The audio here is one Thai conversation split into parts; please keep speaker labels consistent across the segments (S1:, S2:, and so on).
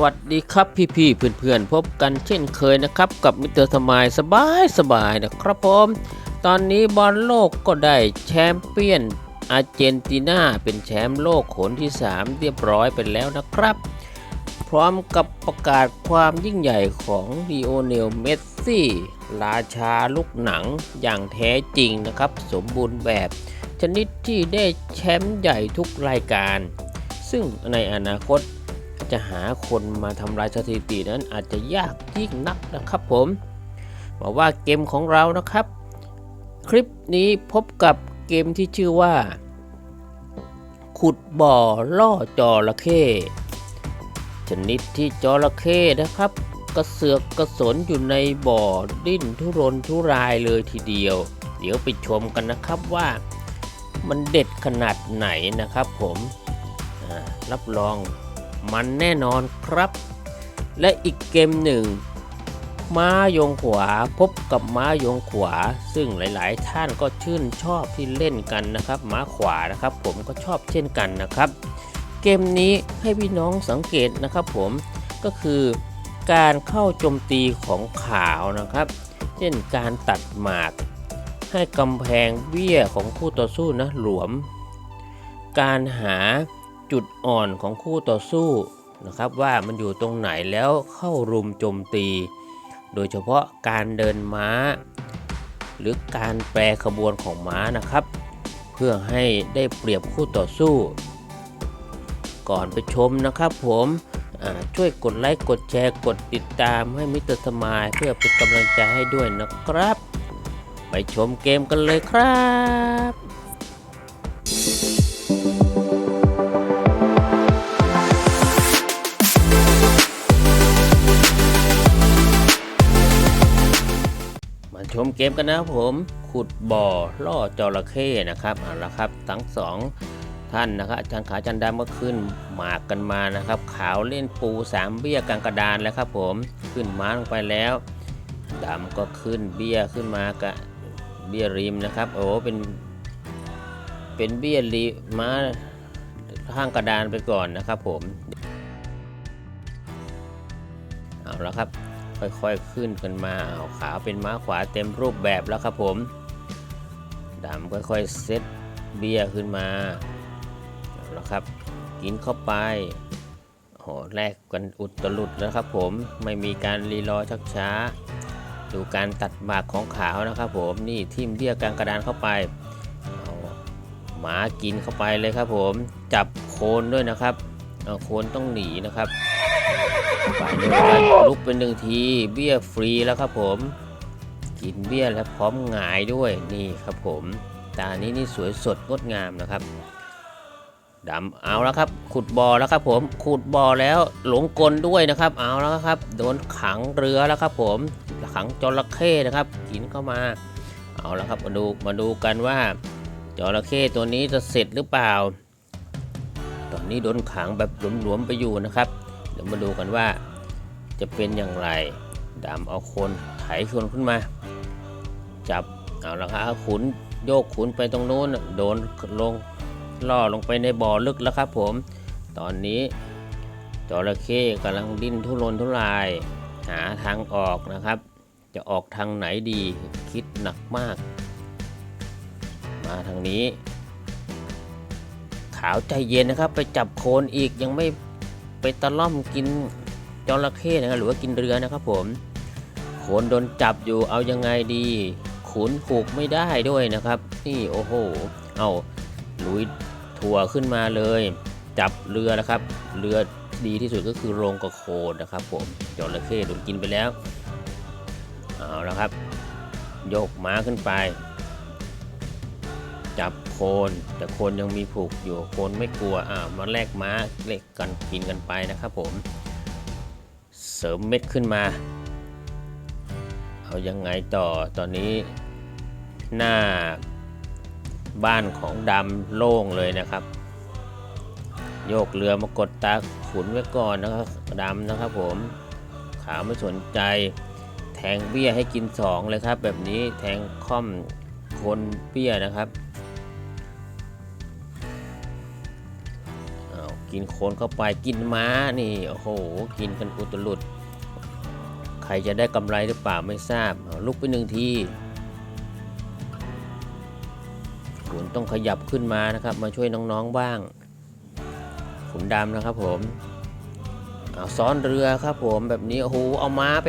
S1: วัสดีครับพี่ๆเพื่อนๆพบกันเช่นเคยนะครับ กับมิเตอร์สมายสบายสบายๆนะครับผม ตอนนี้บอลโลกก็ได้แชมเปี้ยนอาร์เจนตินาเป็นแชมป์โลกคนที่ 3 เรียบร้อยไปแล้วนะครับ พร้อมกับประกาศความยิ่งใหญ่ของลีโอเนลเมสซี่ราชาลูกหนังอย่างแท้จริงนะครับ สมบูรณ์แบบชนิดที่ได้แชมป์ใหญ่ทุกรายการ ซึ่งในอนาคต จะหาคนมาทำลายสถิตินั้นอาจจะยากยิ่งนักนะครับผมบอกว่าเกมของเรานะครับ คลิปนี้พบกับเกมที่ชื่อว่า ขุดบ่อล่อจระเข้ชนิดที่จระเข้นะครับ กระเสือกกระสนอยู่ในบ่อดิ้นทุรนทุรายเลยทีเดียว เดี๋ยวไปชมกันนะครับว่ามันเด็ดขนาดไหนนะครับผมรับรอง มันแน่นอนครับ และอีกเกมหนึ่ง ม้ายงขวาพบกับม้ายงขวา ซึ่งหลาย ๆ ท่านก็ชื่นชอบที่เล่นกันนะครับ ม้าขวานะครับ ผมก็ชอบเช่นกันนะครับ เกมนี้ให้พี่น้องสังเกตนะครับ ผมก็คือการเข้าโจมตีของขาวนะครับ เช่นการตัดหมาก ให้กำแพงเบี้ยของคู่ต่อสู้นะหลวม การหา จุดอ่อนของคู่ต่อสู้นะครับว่ามันอยู่ตรงไหนแล้วเข้ารุมโจมตี โดยเฉพาะการเดินม้า หรือการแปรขบวนของม้านะครับ เพื่อให้ได้เปรียบคู่ต่อสู้ ก่อนไปชมนะครับผมช่วยกดไลค์กดแชร์กดติดตามให้มิสเตอร์สมายเพื่อเป็นกำลังใจให้ด้วยนะครับ ไปชมเกมกันเลยครับ ชมเกมกันนะครับผมขุดบ่อล่อจระเข้นะครับเอาละครับทั้งสองท่านนะครับอาจารย์ขาวอาจารย์ดำก็ขึ้นหมากกันมานะครับ ขาวเล่นปูสามเบี้ยกลางกระดานแล้วครับผมขึ้นม้าลงไปแล้วดำก็ขึ้นเบี้ยขึ้นมากะเบี้ยริมนะครับ โอ้เป็นเป็นเบี้ยริม้าข้างกระดานไปก่อนนะครับผมเอาละครับ ค่อยๆขึ้นกันมาเอาขาวเป็นม้าขวาเต็มรูปแบบแล้วครับผมดำค่อยๆเซตเบียขึ้นมาเอาละครับ กินเข้าไปโหแลกกันอุตลุดแล้วครับผมไม่มีการรีรอชักช้า ดูการตัดหมากของขาวนะครับผมนี่ทิ่มเบี้ยกลางกระดานเข้าไปเอาหมากินเข้าไปเลยครับผมจับโคนด้วยนะครับโคนต้องหนีนะครับ ฝ่ายลุกเป็นหนึ่งทีเบี้ยฟรีแล้วครับผม กินเบี้ยแล้วพร้อมหงายด้วยนี่ครับผมตานี้นี่สวยสดงดงามนะครับดำเอาแล้วครับ ขุดบ่อแล้วครับผม ขุดบ่อแล้วหลงกลด้วยนะครับ เอาแล้วครับ โดนขังเรือแล้วครับผมขังจระเข้นะครับ กินเข้ามา เอาแล้วครับมาดูมาดูกันว่าจระเข้ตัวนี้จะเสร็จหรือเปล่า ตอนนี้โดนขังแบบหลวมๆไปอยู่นะครับ เดี๋ยวมาดูกันว่าจะเป็นอย่างไรดำเอาโคนไถโคนขึ้นมา จับเอาละครับขุนโยกขุนไปตรงนู้นโดนลงล่อลงไปในบ่อลึกแล้วครับผม ตอนนี้จระเข้กำลังดิ้นทุรนทุราย หาทางออกนะครับ จะออกทางไหนดีคิดหนักมาก มาทางนี้ ขาวใจเย็นนะครับ ไปจับโคนอีกยังไม่ ไปตะล่อมกินจระเข้นะครับหรือว่ากินเรือนะครับผมโขนโดนจับอยู่เอายังไงดีขุนผูกไม่ได้ด้วยนะครับ นี่โอ้โห เอาลุยทัวขึ้นมาเลย จับเรือนะครับ เรือดีที่สุดก็คือโรงกระโคนนะครับ ผมจระเข้โดนกินไปแล้วเอาแล้วครับ โยกม้าขึ้นไป จับ โคนแต่โคนยังมีผูกอยู่โคนไม่กลัวอ่ามาแลกม้าเล็กกันกินกันไปนะครับผม เสริมเม็ดขึ้นมา เอายังไงต่อตอนนี้หน้าบ้านของดำโล่งเลยนะครับ โยกเรือมากดตาขุนไว้ก่อนนะครับดำนะครับผมขาวไม่สนใจ แทงเบี้ยให้กินสองเลยครับ แบบนี้แทงค่อมคนเบี้ยนะครับ กินโคนเข้าไปกินม้านี่โอ้โหกินกันอุตลุด ใครจะได้กำไรหรือเปล่าไม่ทราบลุกไปหนึ่งทีขุนต้องขยับขึ้นมานะครับ มาช่วยน้องๆบ้าง ขุนดำนะครับผมเอาซ้อนเรือครับผมแบบนี้โอ้โหเอาม้าไป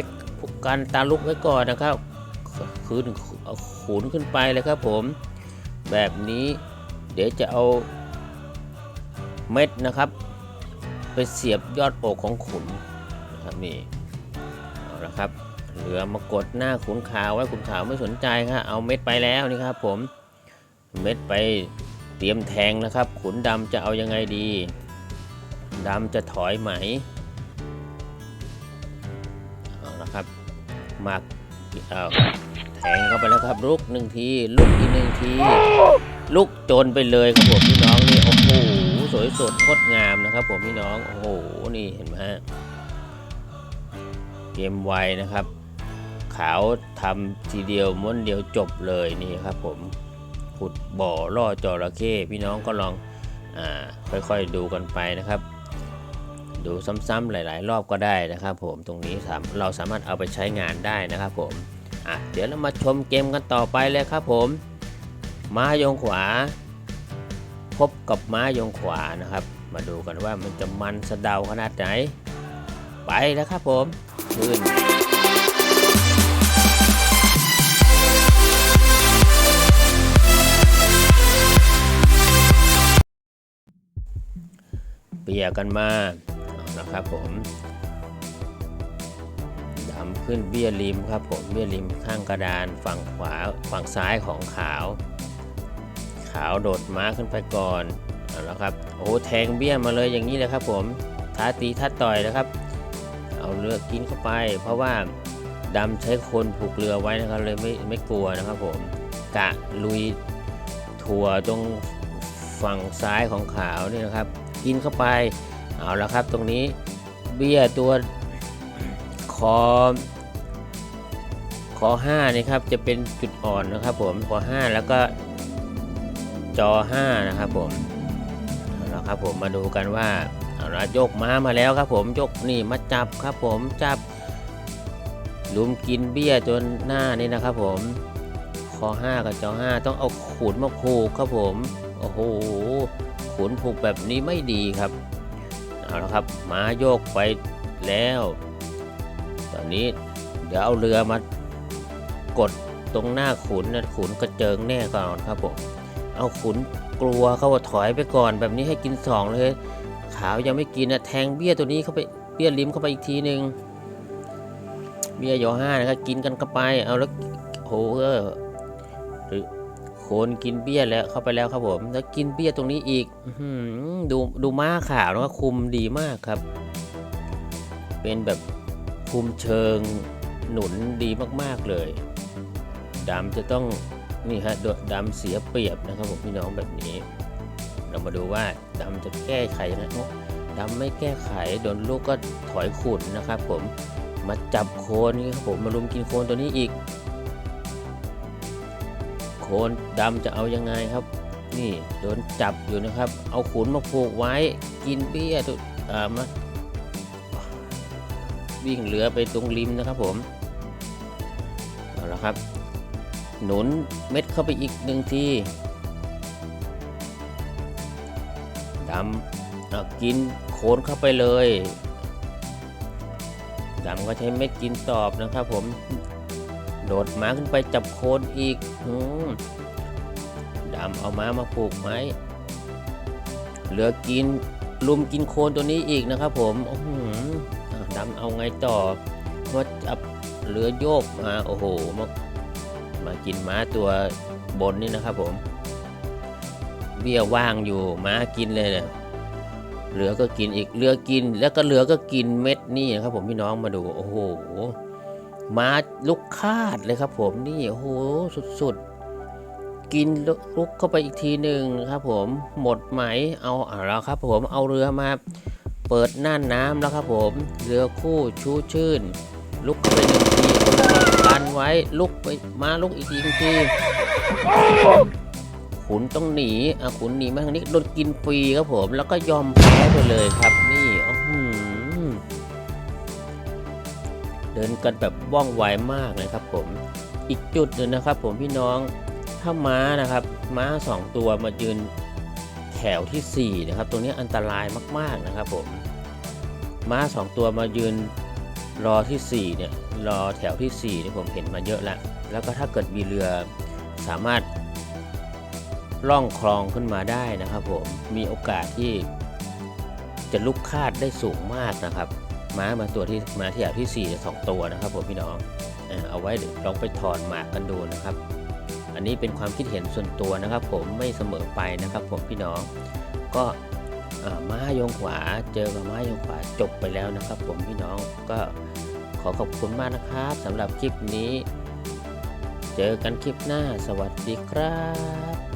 S1: กันตาลุกไว้ก่อนนะครับคืนเอาขุนขึ้นไปเลยครับผม แบบนี้เดี๋ยวจะเอา เม็ดนะครับ ไปเสียบยอดอกของขุนนะครับนี่เอาละครับเรือมากดหน้าขุนขาวไว้ขุนขาวไม่สนใจครับเอาเม็ดไปแล้วนี่ครับ ผมเม็ดไปเตรียมแทงนะครับ ขุนดำจะเอายังไงดีดำจะถอยไหมเอาละครับมากเอาแทงเข้าไปแล้วครับลุกหนึ่งทีลุกอีกหนึ่งทีลุกโจนไปเลยครับผมพี่น้องนี่โอ้โห สวยสดงดงามนะครับผมพี่น้องโอ้โหนี่เห็นไหมฮะเกมไวนะครับ ขาวทำทีเดียวม้วนเดียวจบเลยนี่ครับผมขุดบ่อล่อจระเข้พี่น้องก็ลองอ่าค่อยๆดูกันไปนะครับ ดูซ้ำๆหลาย ๆ รอบก็ได้นะครับผมตรงนี้เราสามารถเอาไปใช้งานได้นะครับผมอะเดี๋ยวเรามาชมเกมกันต่อไปเลยครับผม มายงขวา พบกับม้ายงขวานะครับ มาดูกันว่ามันจะมันสะเดาขนาดไหน ไปแล้วครับผมขึ้นเปียกันมานะครับผมดำขึ้นเบี้ยริมครับผมเบี้ยริมข้างกระดานฝั่งขวาฝั่งซ้ายของขาว ขาวโดดม้าขึ้นไปก่อนเอาละครับโอ้แทงเบี้ยมาเลยอย่างนี้เลยครับผมท้าตีท้าต่อยนะครับ เอาเรือกินเข้าไป เพราะว่าดำใช้คนผูกเรือไว้นะครับเลยไม่ไม่กลัวนะครับผมกะลุยถั่วตรงฝั่งซ้ายของขาวนี่นะครับ กินเข้าไปเอาละครับตรงนี้เบี้ยตัวคอคอ5นี่ครับจะเป็นจุดอ่อนนะครับผมคอ5แล้วก็ จอ 5 นะครับผมเอาละครับผมมาดูกันว่าเอาละยกม้ามาแล้วครับผมยกนี่มาจับครับผมจับลุมกินเบี้ยจนหน้านี่นะครับผมคอ5กับจอ 5 ต้องเอาขุนมาผูกครับผมโอ้โหขุนผูกแบบนี้ไม่ดีครับเอาละครับม้าโยกไปแล้ว ตอนนี้เดี๋ยวเอาเรือมากดตรงหน้าขุนนะขุนกระเจิงแน่ก่อนครับผม เอาขุนกลัวเขาว่าถอยไปก่อนแบบนี้ให้กินสองเลย ขาวยังไม่กินนะแทงเบี้ยตัวนี้เข้าไปเบี้ยลิ้มเข้าไปอีกทีหนึ่งเบี้ยโยห้านะครับกินกันเข้าไปเอาแล้วโหเออหรือโคนกินเบี้ยแล้วเข้าไปแล้วครับผมแล้วกินเบี้ยตรงนี้อีกดูดูม้าขาวแล้วก็คุมดีมากครับ เป็นแบบคุมเชิงหนุนดีมากๆเลยดำจะต้อง นี่ฮะโดดำเสียเปรียบนะครับผมพี่น้องแบบนี้ เรามาดูว่าดำจะแก้ไขยังไงดำไม่แก้ไขโดนลูกก็ถอยขุนนะครับ ผมมาจับโคนนี่ครับผมมารุมกินโคนตัวนี้อีก โคนดำจะเอายังไงครับ นี่โดนจับอยู่นะครับ เอาขุนมาผูกไว้กินเบี้ยตัวอ่ามาวิ่งเรือไปตรงริมนะครับผมเอาละครับ หนุนเม็ดเข้าไปอีกหนึ่งทีดำเอากินโคนเข้าไปเลยดำก็ใช้เม็ดกินตอบนะครับผม โดดม้าขึ้นไปจับโคนอีกอดำเอาม้ามาผูกไม้เหลือกินลุมกินโคนตัวนี้อีกนะครับผมอื้อหืออ่าดำเอาไงต่อว่าจับเรือโยกมาโอ้โห มากินม้าตัวบนนี่นะครับผม เบี้ยว่างอยู่ม้ากินเลยเนี่ยเหลือก็กินอีกเรือกิน แล้วก็เหลือก็กินเม็ดนี่นะครับ ผมพี่น้องมาดูโอ้โหม้าลุกคาดเลยครับ ผมนี่โอ้โหสุดๆ กินลุกเข้าไปอีกทีหนึ่งครับ ผมหมดไหมเอาเอาแล้วครับ ผมเอาเรือมาเปิดน่านน้ำแล้วครับ ผมเรือคู่ชูชื่น ลุกเข้าไปหนึ่ง นไว้ลุกไปมาลุกอีกทีหนึ่งทีขุนต้องหนีอาขุนหนีมาทางนี้โดนกินฟรีครับผม แล้วก็ยอมแพ้ไปเลยครับนี่อืเดินกันแบบว่องไวมากเลยครับผม อีกจุดหนึ่งนะครับ ผมพี่น้องถ้าม้านะครับ ม้าสองตัวมายืนแถวที่สี่นะครับ ตรงนี้อันตรายมาก ๆ นะครับผม ม้าสองตัวมายืน รอที่สี่เนี่ยรอแถวที่สี่เนี่ยผมเห็นมาเยอะแล้ว แล้วก็ถ้าเกิดมีเรือสามารถล่องคลองขึ้นมาได้นะครับผมมีโอกาสที่จะลุกคาดได้สูงมากนะครับ ม้ามาตัวที่มาที่แถวที่สี่เนี่ยสองตัวนะครับผมพี่น้องเออเอาไว้ลองไปถอนหมากกันดูนะครับ อันนี้เป็นความคิดเห็นส่วนตัวนะครับ ผมไม่เสมอไปนะครับ ผมพี่น้องก็ ม้ายงขวาเจอกับม้ายงขวาจบไปแล้วนะครับ ผมพี่น้องก็ขอขอบคุณมากนะครับสำหรับคลิปนี้ เจอกันคลิปหน้าสวัสดีครับ